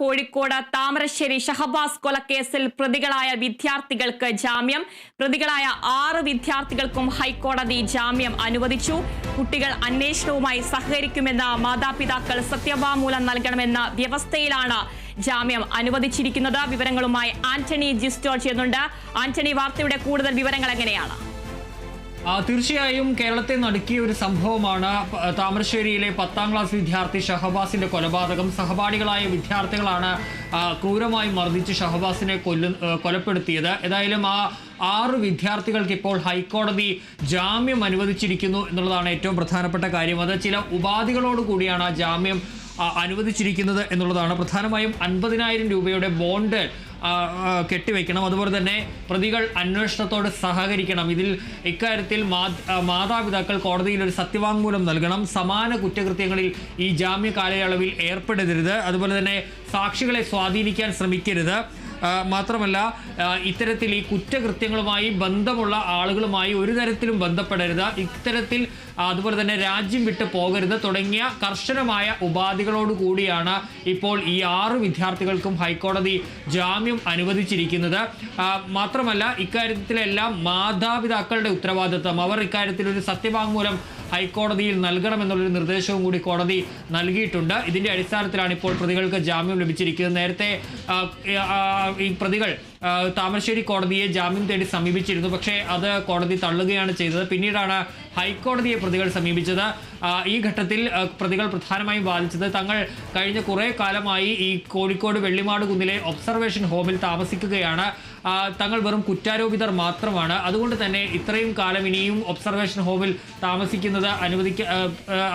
കോഴിക്കോട് താമരശ്ശേരി ഷഹബാസ് കൊലക്കേസിൽ പ്രതികളായ വിദ്യാർത്ഥികൾക്ക് ജാമ്യം. പ്രതികളായ ആറ് വിദ്യാർത്ഥികൾക്കും ഹൈക്കോടതി ജാമ്യം അനുവദിച്ചു. കുട്ടികൾ അന്വേഷണവുമായി സഹകരിക്കുമെന്ന മാതാപിതാക്കൾ സത്യവാങ്മൂലം നൽകണമെന്ന വ്യവസ്ഥയിലാണ് ജാമ്യം അനുവദിച്ചിരിക്കുന്നത്. വിവരങ്ങളുമായി ആന്റണി ജിസ്റ്റോ ചെയ്യുന്നുണ്ട്. ആന്റണി വാർത്തയുടെ കൂടുതൽ വിവരങ്ങൾ എങ്ങനെയാണ്? തീർച്ചയായും കേരളത്തെ നടുക്കിയ ഒരു സംഭവമാണ് താമരശ്ശേരിയിലെ പത്താം ക്ലാസ് വിദ്യാർത്ഥി ഷഹബാസിന്റെ കൊലപാതകം. സഹപാഠികളായ വിദ്യാർത്ഥികളാണ് ക്രൂരമായി മർദ്ദിച്ച് ഷഹബാസിനെ കൊല്ലു കൊലപ്പെടുത്തിയത്. ഏതായാലും ആ ആറ് വിദ്യാർത്ഥികൾക്ക് ഇപ്പോൾ ഹൈക്കോടതി ജാമ്യം അനുവദിച്ചിരിക്കുന്നു എന്നുള്ളതാണ് ഏറ്റവും പ്രധാനപ്പെട്ട കാര്യം. അത് ചില ഉപാധികളോട് കൂടിയാണ് ആ ജാമ്യം അനുവദിച്ചിരിക്കുന്നത് എന്നുള്ളതാണ്. പ്രധാനമായും അൻപതിനായിരം രൂപയുടെ ബോണ്ട് കെട്ടിവെക്കണം. അതുപോലെ തന്നെ പ്രതികൾ അന്വേഷണത്തോട് സഹകരിക്കണം. ഇതിൽ ഇക്കാര്യത്തിൽ മാതാപിതാക്കൾ കോടതിയിൽ ഒരു സത്യവാങ്മൂലം നൽകണം. സമാന കുറ്റകൃത്യങ്ങളിൽ ഈ ജാമ്യ കാലയളവിൽ ഏർപ്പെടരുത്. അതുപോലെ തന്നെ സാക്ഷികളെ സ്വാധീനിക്കാൻ ശ്രമിക്കരുത്. മാത്രമല്ല ഇത്തരത്തിൽ ഈ കുറ്റകൃത്യങ്ങളുമായി ബന്ധമുള്ള ആളുകളുമായി ഒരു തരത്തിലും ബന്ധപ്പെടരുത്. ഇത്തരത്തിൽ അതുപോലെ തന്നെ രാജ്യം വിട്ട് പോകരുത്. തുടങ്ങിയ കർശനമായ ഉപാധികളോട് കൂടിയാണ് ഇപ്പോൾ ഈ ആറ് വിദ്യാർത്ഥികൾക്കും ഹൈക്കോടതി ജാമ്യം അനുവദിച്ചിരിക്കുന്നത്. മാത്രമല്ല ഇക്കാര്യത്തിലെല്ലാം മാതാപിതാക്കളുടെ ഉത്തരവാദിത്വം. അവർ ഇക്കാര്യത്തിൽ ഒരു സത്യവാങ്മൂലം ഹൈക്കോടതിയിൽ നൽകണമെന്നുള്ളൊരു നിർദ്ദേശവും കൂടി കോടതി നൽകിയിട്ടുണ്ട്. ഇതിന്റെ അടിസ്ഥാനത്തിലാണ് ഇപ്പോൾ പ്രതികൾക്ക് ജാമ്യം ലഭിച്ചിരിക്കുന്നത്. നേരത്തെ ഈ പ്രതികൾ താമരശ്ശേരി കോടതിയെ ജാമ്യം തേടി സമീപിച്ചിരുന്നു. പക്ഷേ അത് കോടതി തള്ളുകയാണ് ചെയ്തത്. പിന്നീടാണ് ഹൈക്കോടതിയെ പ്രതികൾ സമീപിച്ചത്. ഈ ഘട്ടത്തിൽ പ്രതികൾ പ്രധാനമായും വാദിച്ചത് തങ്ങൾ കഴിഞ്ഞ കുറേ കാലമായി ഈ കോഴിക്കോട് വെള്ളിമാട് കുന്നിലെ ഒബ്സർവേഷൻ ഹോമിൽ താമസിക്കുകയാണ്. തങ്ങൾ വെറും കുറ്റാരോപിതർ മാത്രമാണ്. അതുകൊണ്ട് തന്നെ ഇത്രയും കാലം ഇനിയും ഒബ്സർവേഷൻ ഹോമിൽ താമസിക്കുന്നത് അനുവദിക്ക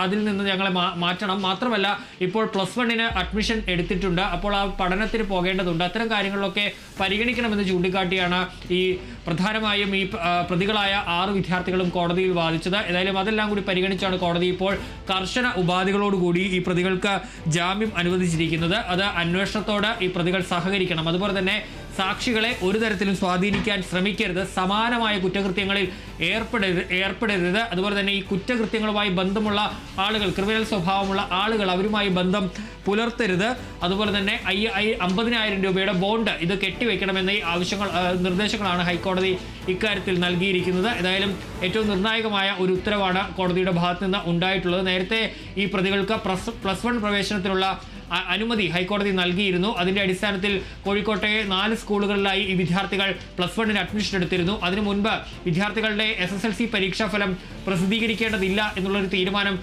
അതിൽ നിന്ന് ഞങ്ങളെ മാറ്റണം. മാത്രമല്ല ഇപ്പോൾ പ്ലസ് വണ്ണിന് അഡ്മിഷൻ എടുത്തിട്ടുണ്ട്. അപ്പോൾ ആ പഠനത്തിന് പോകേണ്ടതുണ്ട്. അത്തരം കാര്യങ്ങളിലൊക്കെ പരിഗണിക്കണമെന്ന് ചൂണ്ടിക്കാട്ടിയാണ് ഈ പ്രധാനമായും ഈ പ്രതികളായ ആറ് വിദ്യാർത്ഥികളും കോടതിയിൽ വാദിച്ചത്. ഏതായാലും അതെല്ലാം കൂടി പരിഗണിച്ചാണ് കോടതി ഇപ്പോൾ കർശന ഉപാധികളോടുകൂടി ഈ പ്രതികൾക്ക് ജാമ്യം അനുവദിച്ചിരിക്കുന്നത്. അത് അന്വേഷണത്തോട് ഈ പ്രതികൾ സഹകരിക്കണം. അതുപോലെ തന്നെ സാക്ഷികളെ ഒരു തരത്തിലും സ്വാധീനിക്കാൻ ശ്രമിക്കരുത്. സമാനമായ കുറ്റകൃത്യങ്ങളിൽ ഏർപ്പെടരുത് ഏർപ്പെടരുത്. അതുപോലെ തന്നെ ഈ കുറ്റകൃത്യങ്ങളുമായി ബന്ധമുള്ള ആളുകൾ ക്രിമിനൽ സ്വഭാവമുള്ള ആളുകൾ അവരുമായി ബന്ധം പുലർത്തരുത്. അതുപോലെ തന്നെ അയ്യ അമ്പതിനായിരം രൂപയുടെ ബോണ്ട് ഇത് കെട്ടിവെക്കണമെന്ന ഈ ആവശ്യങ്ങൾ നിർദ്ദേശങ്ങളാണ് ഹൈക്കോടതി ഇക്കാര്യത്തിൽ നൽകിയിരിക്കുന്നത്. ഏതായാലും ഏറ്റവും നിർണായകമായ ഒരു ഉത്തരവാണ് കോടതിയുടെ ഭാഗത്ത് നിന്ന് ഉണ്ടായിട്ടുള്ളത്. നേരത്തെ ഈ പ്രതികൾക്ക് പ്ലസ് വൺ പ്രവേശനത്തിനുള്ള അനുമതി ഹൈക്കോടതി നൽകിയിരുന്നു. അതിന്റെ അടിസ്ഥാനത്തിൽ കോഴിക്കോട്ടെ നാല് സ്കൂളുകളിലായി ഈ വിദ്യാർത്ഥികൾ പ്ലസ് വണ്ണിന് അഡ്മിഷൻ എടുത്തിരുന്നു. അതിനു മുൻപ് വിദ്യാർത്ഥികളുടെ എസ് എസ് എൽ സി പരീക്ഷാ ഫലം പ്രസിദ്ധീകരിക്കേണ്ടതില്ല എന്നുള്ളൊരു തീരുമാനം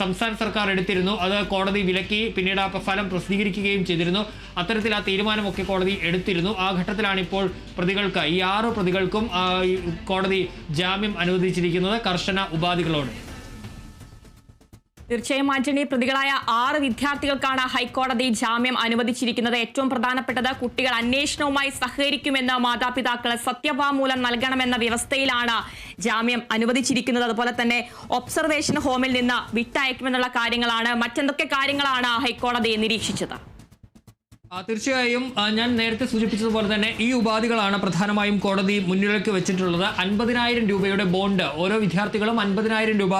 സംസ്ഥാന സർക്കാർ എടുത്തിരുന്നു. അത് കോടതി വിലക്കി പിന്നീട് ആ ഫലം പ്രസിദ്ധീകരിക്കുകയും ചെയ്തിരുന്നു. അത്തരത്തിൽ ആ തീരുമാനമൊക്കെ കോടതി എടുത്തിരുന്നു. ആ ഘട്ടത്തിലാണ് ഇപ്പോൾ പ്രതികൾക്ക് ഈ ആറ് പ്രതികൾക്കും കോടതി ജാമ്യം അനുവദിച്ചിരിക്കുന്നത്. കർശന ഉപാധികളോട്. തീർച്ചയായും ആന്റണി പ്രതികളായ ആറ് വിദ്യാർത്ഥികൾക്കാണ് ഹൈക്കോടതി ജാമ്യം അനുവദിച്ചിരിക്കുന്നത്. ഏറ്റവും പ്രധാനപ്പെട്ടത് കുട്ടികൾ അന്വേഷണവുമായി സഹകരിക്കുമെന്ന് മാതാപിതാക്കൾ സത്യവാങ്മൂലം നൽകണമെന്ന വ്യവസ്ഥയിലാണ് ജാമ്യം അനുവദിച്ചിരിക്കുന്നത്. അതുപോലെ തന്നെ ഒബ്സർവേഷൻ ഹോമിൽ നിന്ന് വിട്ടയക്കുമെന്നുള്ള കാര്യങ്ങളാണ് മറ്റെന്തൊക്കെ കാര്യങ്ങളാണ് ഹൈക്കോടതി നിരീക്ഷിച്ചത്? തീർച്ചയായും ഞാൻ നേരത്തെ സൂചിപ്പിച്ചതുപോലെ തന്നെ ഈ ഉപാധികളാണ് പ്രധാനമായും കോടതി മുന്നിലേക്ക് വെച്ചിട്ടുള്ളത്. അൻപതിനായിരം രൂപയുടെ ബോണ്ട് ഓരോ വിദ്യാർത്ഥികളും അൻപതിനായിരം രൂപ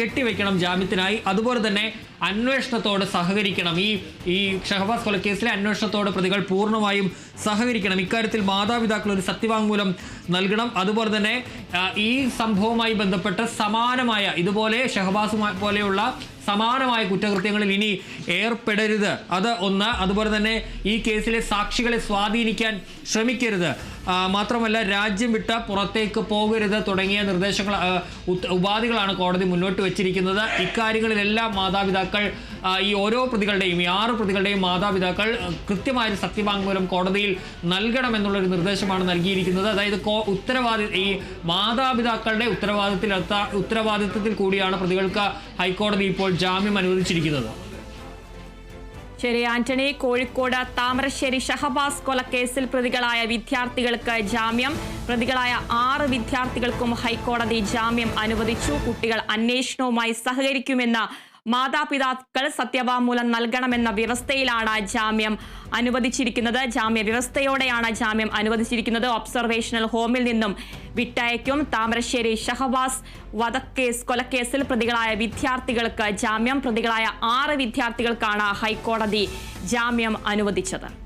കെട്ടിവെക്കണം ജാമ്യത്തിനായി. അതുപോലെ തന്നെ അന്വേഷണത്തോട് സഹകരിക്കണം. ഈ ഈ ഷഹബാസ് കൊലക്കേസിലെ അന്വേഷണത്തോട് പ്രതികൾ പൂർണമായും സഹകരിക്കണം. ഇക്കാര്യത്തിൽ മാതാപിതാക്കൾ ഒരു സത്യവാങ്മൂലം നൽകണം. അതുപോലെ തന്നെ ഈ സംഭവവുമായി ബന്ധപ്പെട്ട് സമാനമായ ഇതുപോലെ ഷഹബാസുമായി പോലെയുള്ള സമാനമായ കുറ്റകൃത്യങ്ങളിൽ ഇനി ഏർപ്പെടരുത്. അത് ഒന്ന്. അതുപോലെ തന്നെ ഈ കേസിലെ സാക്ഷികളെ സ്വാധീനിക്കാൻ ശ്രമിക്കരുത്. മാത്രമല്ല രാജ്യം വിട്ട് പുറത്തേക്ക് പോകരുത് തുടങ്ങിയ നിർദ്ദേശങ്ങൾ ഉപാധികളാണ് കോടതി മുന്നോട്ട് വെച്ചിരിക്കുന്നത്. ഇക്കാര്യങ്ങളിലെല്ലാം മാതാപിതാക്കൾ ഈ ഓരോ പ്രതികളുടെയും ഈ ആറ് പ്രതികളുടെയും മാതാപിതാക്കൾ കൃത്യമായ സത്യവാങ്മൂലം കോടതിയിൽ നൽകണമെന്നുള്ളൊരു നിർദ്ദേശമാണ് നൽകിയിരിക്കുന്നത്. അതായത് ഉത്തരവാദി ഈ മാതാപിതാക്കളുടെ ഉത്തരവാദിത്തത്തിലെത്ത ഉത്തരവാദിത്തത്തിൽ കൂടിയാണ് പ്രതികൾക്ക് ഹൈക്കോടതി ഇപ്പോൾ ജാമ്യം അനുവദിച്ചിരിക്കുന്നത്. ശരി ആന്റണി കോഴിക്കോട് താമരശ്ശേരി ഷഹബാസ് കൊലക്കേസിൽ പ്രതികളായ വിദ്യാർത്ഥികൾക്ക് ജാമ്യം. പ്രതികളായ ആറ് വിദ്യാർത്ഥികൾക്കും ഹൈക്കോടതി ജാമ്യം അനുവദിച്ചു. കുട്ടികൾ അന്വേഷണവുമായി സഹകരിക്കുമെന്ന് മാതാപിതാക്കൾ സത്യവാങ്മൂലം നൽകണമെന്ന വ്യവസ്ഥയിലാണ് ജാമ്യം അനുവദിച്ചിരിക്കുന്നത്. ജാമ്യ വ്യവസ്ഥയോടെയാണ് ജാമ്യം അനുവദിച്ചിരിക്കുന്നത്. ഒബ്സർവേഷണൽ ഹോമിൽ നിന്നും വിട്ടയക്കും. താമരശ്ശേരി ഷഹബാസ് വധക്കേസ് കൊലക്കേസിൽ പ്രതികളായ വിദ്യാർത്ഥികൾക്ക് ജാമ്യം. പ്രതികളായ ആറ് വിദ്യാർത്ഥികൾക്കാണ് ഹൈക്കോടതി ജാമ്യം അനുവദിച്ചത്.